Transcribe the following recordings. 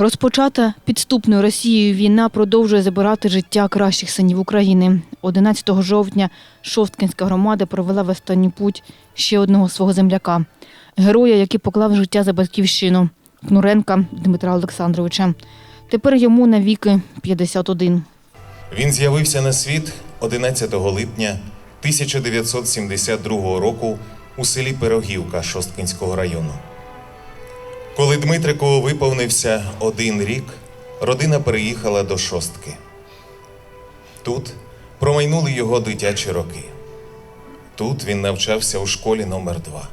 Розпочата підступною Росією війна продовжує забирати життя кращих синів України. 11 жовтня Шосткинська громада провела в останній путь ще одного свого земляка, героя, який поклав життя за батьківщину Кнуренка Дмитра Олександровича. Тепер йому навіки 51. Він з'явився на світ 11 липня 1972 року у селі Пирогівка Шосткинського району. Коли Дмитрику виповнився один рік, родина переїхала до Шостки. Тут промайнули його дитячі роки. Тут він навчався у школі номер 2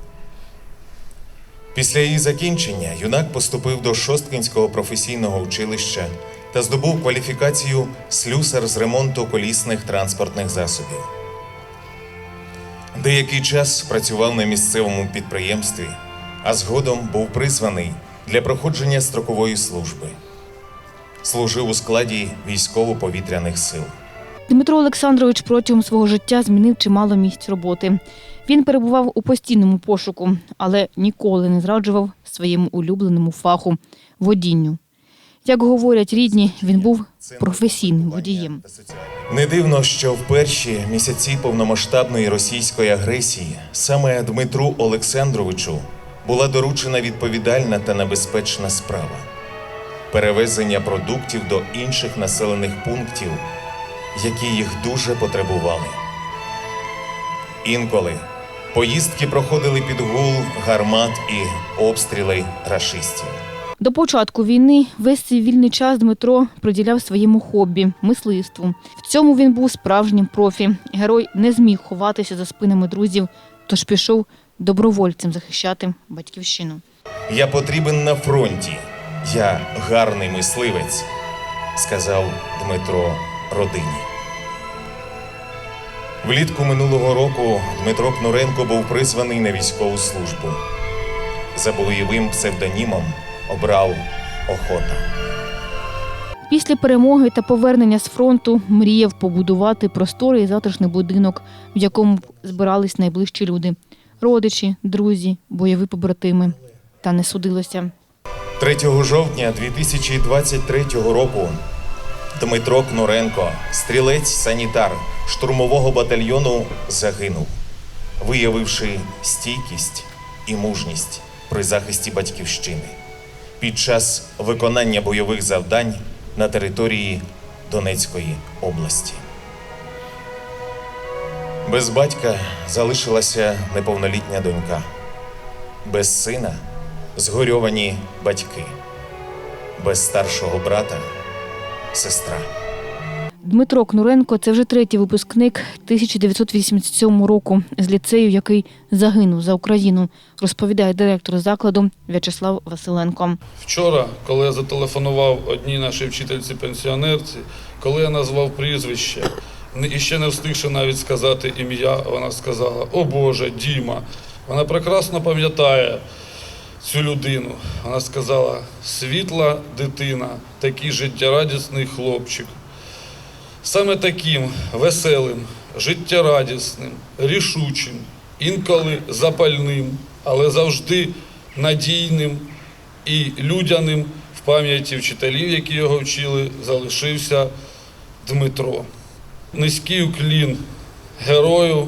Після її закінчення юнак поступив до Шосткинського професійного училища та здобув кваліфікацію слюсар з ремонту колісних транспортних засобів. Деякий час працював на місцевому підприємстві, а згодом був призваний для проходження строкової служби. Служив у складі військово-повітряних сил. Дмитро Олександрович протягом свого життя змінив чимало місць роботи. Він перебував у постійному пошуку, але ніколи не зраджував своєму улюбленому фаху водінню. Як говорять рідні, він був професійним водієм. Не дивно, що в перші місяці повномасштабної російської агресії саме Дмитру Олександровичу була доручена відповідальна та небезпечна справа перевезення продуктів до інших населених пунктів, які їх дуже потребували. Інколи поїздки проходили під гул гармат і обстріли рашистів. До початку війни весь свій вільний час Дмитро приділяв своєму хобі мисливству. В цьому він був справжнім профі. Герой не зміг ховатися за спинами друзів, тож пішов добровольцем захищати батьківщину. Я потрібен на фронті. Я гарний мисливець, сказав Дмитро родині. Влітку минулого року Дмитро Кнуренко був призваний на військову службу. За бойовим псевдонімом обрав охота. Після перемоги та повернення з фронту мріяв побудувати просторий затишний будинок, в якому збирались найближчі люди родичі, друзі, бойові побратими. Та не судилося. 3 жовтня 2023 року Дмитро Кнуренко, стрілець-санітар штурмового батальйону, загинув, виявивши стійкість і мужність при захисті батьківщини під час виконання бойових завдань на території Донецької області. Без батька залишилася неповнолітня донька, без сина згорьовані батьки, без старшого брата сестра. Дмитро Кнуренко це вже третій випускник 1987 року з ліцею, який загинув за Україну, розповідає директор закладу В'ячеслав Василенко. Вчора, коли я зателефонував одній нашій вчительці пенсіонерці, коли я назвав прізвище, і ще не встигши навіть сказати ім'я, вона сказала: О Боже, Діма. Вона прекрасно пам'ятає цю людину. Вона сказала: світла дитина, такий життєрадісний хлопчик. Саме таким веселим, життєрадісним, рішучим, інколи запальним, але завжди надійним і людяним в пам'яті вчителів, які його вчили, залишився Дмитро. Низький уклін герою,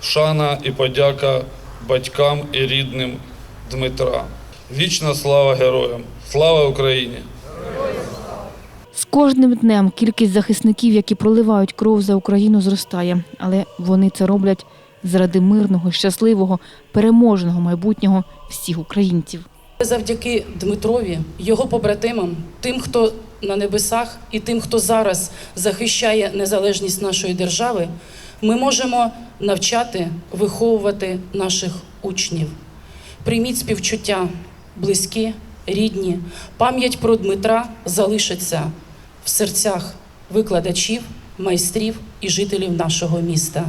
шана і подяка батькам і рідним Дмитра. Вічна слава героям! Слава Україні! З кожним днем кількість захисників, які проливають кров за Україну, зростає, але вони це роблять заради мирного, щасливого, переможного майбутнього всіх українців. Завдяки Дмитрові, його побратимам, тим, хто на небесах, і тим, хто зараз захищає незалежність нашої держави, ми можемо навчати, виховувати наших учнів. Прийміть співчуття, близькі, рідні. Пам'ять про Дмитра залишиться в серцях викладачів, майстрів і жителів нашого міста.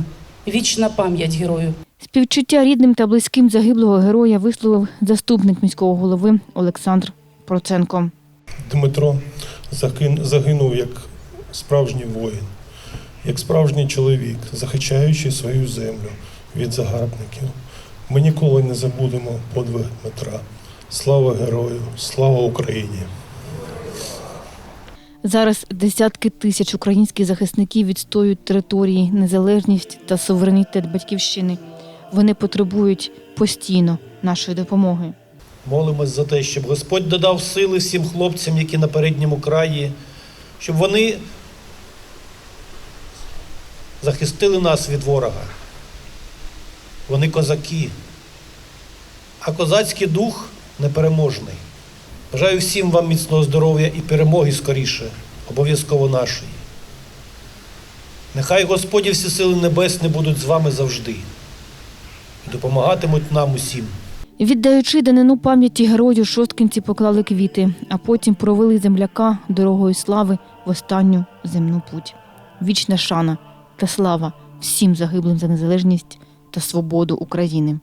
Вічна пам'ять герою. Співчуття рідним та близьким загиблого героя висловив заступник міського голови Олександр Проценко. Дмитро загинув як справжній воїн, як справжній чоловік, захищаючи свою землю від загарбників. Ми ніколи не забудемо подвиг Дмитра. Слава герою, слава Україні! Зараз десятки тисяч українських захисників відстоюють території, незалежність та суверенітет батьківщини. Вони потребують постійно нашої допомоги. Молимось за те, щоб Господь додав сили всім хлопцям, які на передньому краї, щоб вони захистили нас від ворога. Вони козаки, а козацький дух непереможний. Бажаю всім вам міцного здоров'я і перемоги скоріше, обов'язково нашої. Нехай Господі всі сили небесні будуть з вами завжди і допомагатимуть нам усім. Віддаючи данину пам'яті героїв, шосткинці поклали квіти, а потім провели земляка дорогою слави в останню земну путь. Вічна шана та слава всім загиблим за незалежність та свободу України.